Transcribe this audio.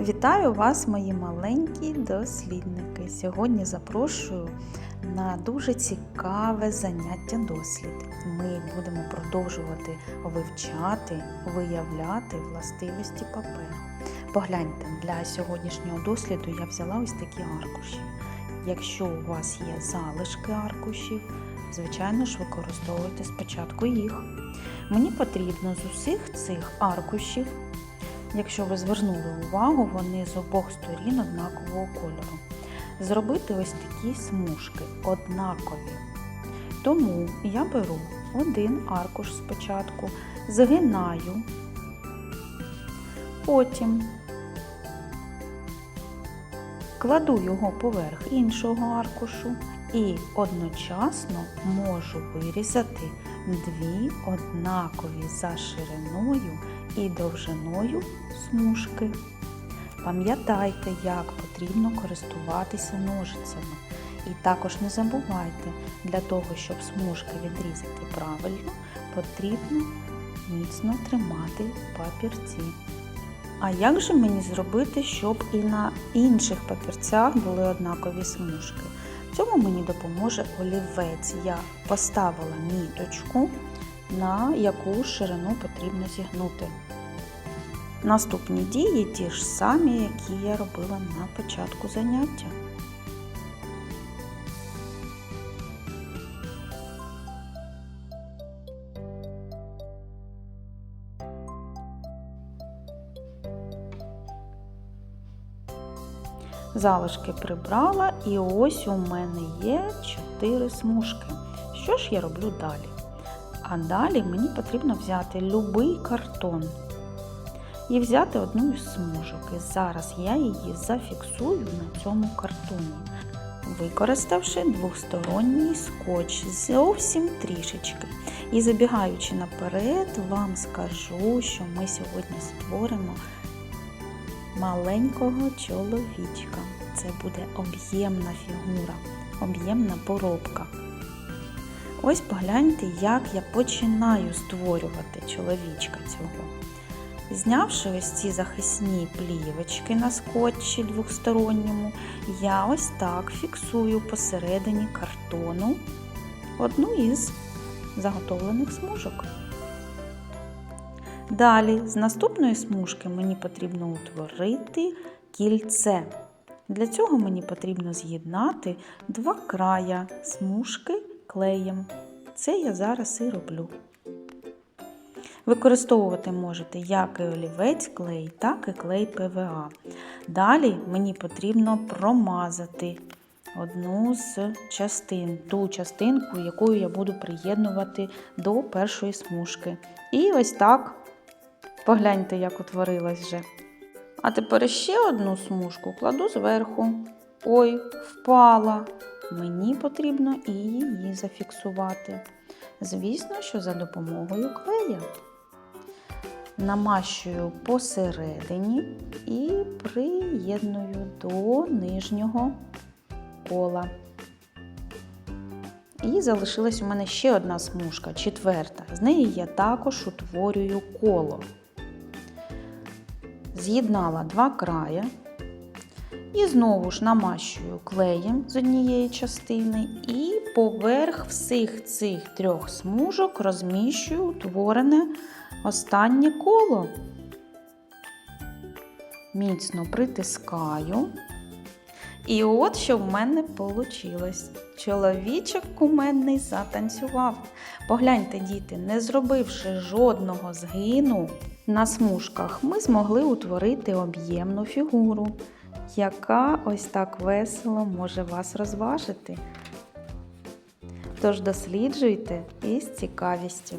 Вітаю вас, мої маленькі дослідники. Сьогодні запрошую на дуже цікаве заняття дослід. Ми будемо продовжувати вивчати, виявляти властивості паперу. Погляньте, для сьогоднішнього досліду я взяла ось такі аркуші. Якщо у вас є залишки аркушів, звичайно ж використовуйте спочатку їх. Мені потрібно з усіх цих аркушів Якщо ви звернули увагу, вони з обох сторін однакового кольору. Зробити ось такі смужки однакові. Тому я беру один аркуш спочатку, згинаю, потім кладу його поверх іншого аркушу і одночасно можу вирізати дві однакові за шириною і довжиною смужки. Пам'ятайте, як потрібно користуватися ножицями. І також не забувайте, для того, щоб смужки відрізати правильно, потрібно міцно тримати папірці. А як же мені зробити, щоб і на інших папірцях були однакові смужки? В цьому мені допоможе олівець. Я поставила міточку, на яку ширину потрібно зігнути. Наступні дії ті ж самі, які я робила на початку заняття. Залишки прибрала, і ось у мене є 4 смужки. Що ж я роблю далі? А далі мені потрібно взяти будь-який картон і взяти одну із смужок. І зараз я її зафіксую на цьому картоні, використавши двосторонній скотч зовсім трішечки. І забігаючи наперед, вам скажу, що ми сьогодні створимо маленького чоловічка. Це буде об'ємна фігура, об'ємна поробка. Ось погляньте, як я починаю створювати чоловічка цього. Знявши ось ці захисні плівочки на скотчі двосторонньому, я ось так фіксую посередині картону одну із заготовлених смужок. Далі, з наступної смужки мені потрібно утворити кільце. Для цього мені потрібно з'єднати два края смужки клеєм. Це я зараз і роблю. Використовувати можете як і олівець клей, так і клей ПВА. Далі мені потрібно промазати одну з частин, ту частинку, якою я буду приєднувати до першої смужки. І ось так погляньте, як утворилась вже. А тепер ще одну смужку кладу зверху. Ой, впала. Мені потрібно і її зафіксувати. Звісно, що за допомогою клея. Намащую посередині і приєдную до нижнього кола. І залишилась у мене ще одна смужка, четверта. З неї я також утворюю коло. З'єднала два края. І знову ж намащую клеєм з однієї частини і поверх всіх цих трьох смужок розміщую утворене останнє коло. Міцно притискаю. І от що в мене вийшло. Чоловічок куменний затанцював. Погляньте, діти, не зробивши жодного згину на смужках, ми змогли утворити об'ємну фігуру яка ось так весело може вас розважити. Тож досліджуйте із цікавістю.